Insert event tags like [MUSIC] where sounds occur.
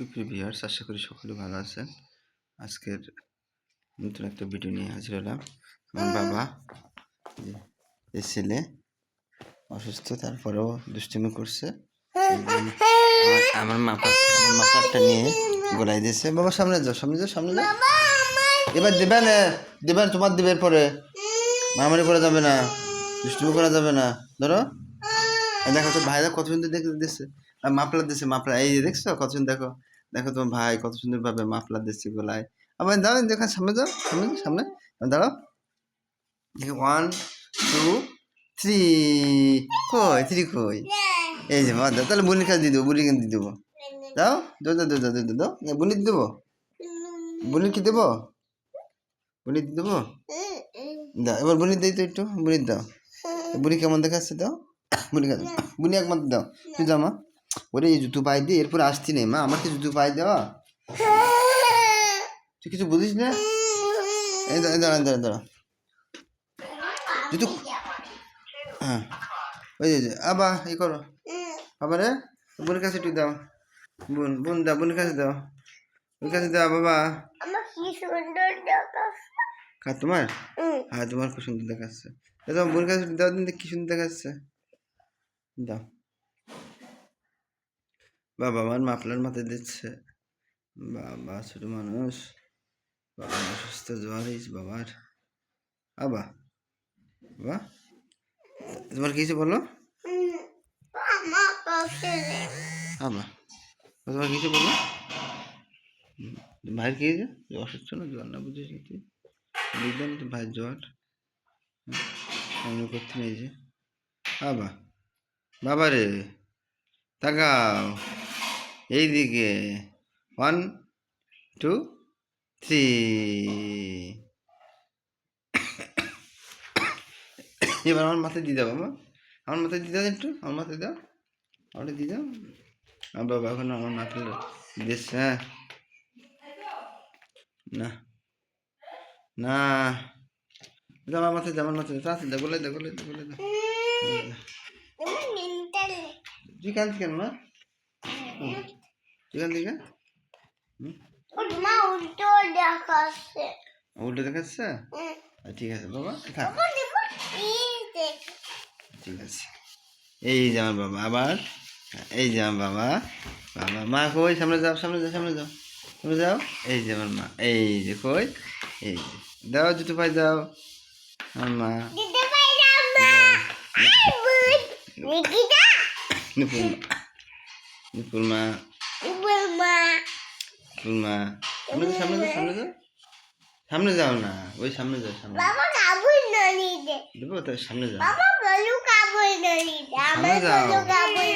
সুপ্রিয় ভিউয়ার্স, আশা করি সকলে ভালো আছেন। আজকের নতুন একটা ভিডিও নিয়ে হাজির হলাম। আমার বাবা যে ছেলে অসুস্থ, তারপরেও দুষ্টুমি করছে। আমার- মাপা, আমার নিয়ে গোলাই দিয়েছে। বাবা, সামনে যাও সামনে যাও সামনে যাও। এবার দেবে না, দেবে তোমার দেবে পরে। মারামারি করা যাবে না, দুষ্টুমি করা যাবে না। ধরো। দেখো তো ভাইরা কত সুন্দর দেখে দিচ্ছে মাফলার দিছে মাফলা এই দেখছ, কত সুন্দর দেখো দেখো তোমার ভাই কত সুন্দর ভাবে মাফলার দিচ্ছে গোলায়। আবার দাঁড়ান দেখো, সামনে যাও সামনে সামনে দাঁড়াও। দেখো ওয়ান টু থ্রি কই থ্রি কই? এই যে, বাদ তাহলে বুনির কাছে দিয়ে দেবো, বুনির কাছে দিয়ে দেবো। দাও দো দো দো দো দো দো বুনি দিয়ে দেবো? বুনি কি দেবো? বুনি দিয়ে দেবো? দাও, এবার বুনি দিই তো একটু বুনি দাও। বুনি কেমন দেখাচ্ছে, দাও। বুনি বুনি একমাত্র দাও। তুই জামা ওরে এই জুতো পাই দিয়ে এরপর আসতি নেই মা আমার কি জুতো পাই দেওয়া? [LAUGHS] তুই কিছু বুঝিস না? এই দাঁড়া দাঁড়া দাঁড়া দাঁড়া। জুতো হ্যাঁ ওই যে, আবার এই করো। আবার বোনের কাছে একটু দাও। বোন বোন দাও বোনের কাছে দাও। ওর কাছে দাও বাবা। খা তোমার? হ্যাঁ তোমার খুব সুন্দর দেখাচ্ছে। তোমার বোনের কাছে দাও দিন কি সুন্দর দেখাচ্ছে। দাও। বাবা আমার মাফলার মাথায় দিচ্ছে। বাবা ছোট মানুষ। বাবা অসুস্থ জ্বর হয়েছে বাবার। আবা বাবা তোমার কি বলো? কাছে আবা তোমার কি বলো? ভাইয়ের কি অসুস্থ না? জ্বর না না তুই বুঝলাম তো ভাইয়ের হুম, আমি করতে নেই যে। আবা বাবা রে তাকাও। এইদিকে ওয়ান টু থ্রি এবার আমার মাথায় দিয়ে দাও বাবা আমার মাথায় দিয়ে দাও একটু আমার মাথায় দাও আমাকে দিয়ে দাও আমার বাবা এখন আমার মাথায় দিচ্ছে হ্যাঁ না না আমার মাথায় আমার মাথায় তাড়াতাড়ি দাও বলে দাও বলে দাও বলে দাও তুই কাঁদছিস মা কাঁদছিস মা উল্টো দেখাচ্ছে। উল্টো দেখাচ্ছে? আচ্ছা, ঠিক আছে বাবা থাক। ঠিক আছে। এই যে আমার বাবা আবার। এই যে আমার বাবা বাবা মা কই? সামনে যাও সামনে যাও সামনে যাও। সামনে যাও। এই যে আমার মা এই যে কই? এই যে। দাও জুতো পাই দাও। আমার মা। নুপুর মা। নুপুর মা। মা। সামনে যাও সামনে যাও সামনে যাও সামনে যাও না ওই সামনে যাও সামনে বাবা কাবুল ননি দে দেবো তো সামনে যাও। বাবা বলু কাবুল আমার বলু কাবুল